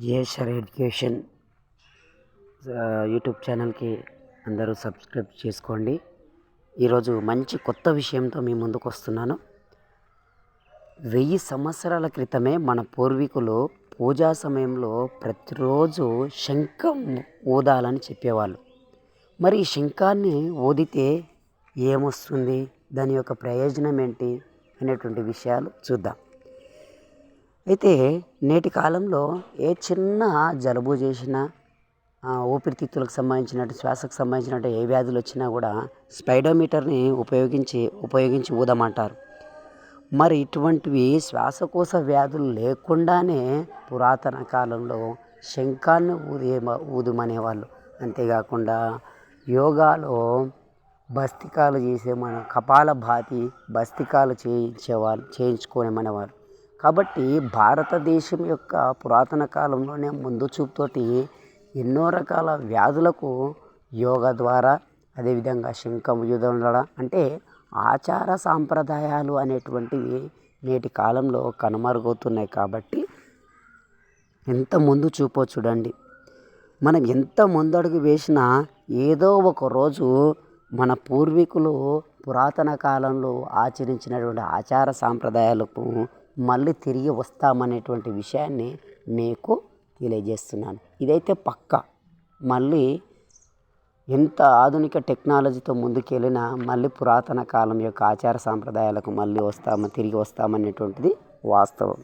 GSR education YouTube ఛానల్కి అందరూ subscribe చేసుకోండి. ఈరోజు మంచి కొత్త విషయంతో మీ ముందుకు వస్తున్నాను. వెయ్యి సంవత్సరాల క్రితమే మన పూర్వీకులు పూజా సమయంలో ప్రతిరోజు శంఖం ఊదాలని చెప్పేవాళ్ళు. మరి ఈ శంఖాన్ని ఊదితే ఏమొస్తుంది? దాని యొక్క ప్రయోజనం ఏంటి? అనేటువంటి విషయాలు చూద్దాం. అయితే నేటి కాలంలో ఏ చిన్న జలుబు చేసినా ఊపిరితిత్తులకు సంబంధించినట్టు శ్వాసకు సంబంధించినట్టు ఏ వ్యాధులు వచ్చినా కూడా స్పైడోమీటర్ని ఉపయోగించి ఉపయోగించి ఊదమంటారు. మరి ఇటువంటివి శ్వాసకోశ వ్యాధులు లేకుండానే పురాతన కాలంలో శంఖాన్ని ఊదే ఊదమనేవాళ్ళు. అంతేకాకుండా యోగాలో బస్తికాలు చేసే మన కపాల భాతి బస్తికాలు చేయించేవాళ్ళు చేయించుకోనేమనేవారు. కాబట్టి భారతదేశం యొక్క పురాతన కాలంలోనే ముందు చూపుతోటి ఎన్నో రకాల వ్యాధులకు యోగా ద్వారా అదేవిధంగా శంఖం యుధం ద్వారా అంటే ఆచార సాంప్రదాయాలు అనేటువంటివి నేటి కాలంలో కనుమరుగవుతున్నాయి కాబట్టి ఎంత ముందు చూపో చూడండి. మనం ఎంత ముందడుగు వేసినా ఏదో ఒక రోజు మన పూర్వీకులు పురాతన కాలంలో ఆచరించినటువంటి ఆచార సాంప్రదాయాలకు మళ్ళీ తిరిగి వస్తామనేటువంటి విషయాన్ని మీకు తెలియజేస్తున్నాను. ఇదైతే పక్క. మళ్ళీ ఎంత ఆధునిక టెక్నాలజీతో ముందుకెళ్ళినా మళ్ళీ పురాతన కాలం యొక్క ఆచార సాంప్రదాయాలకు మళ్ళీ వస్తాము తిరిగి వస్తామనేటువంటిది వాస్తవం.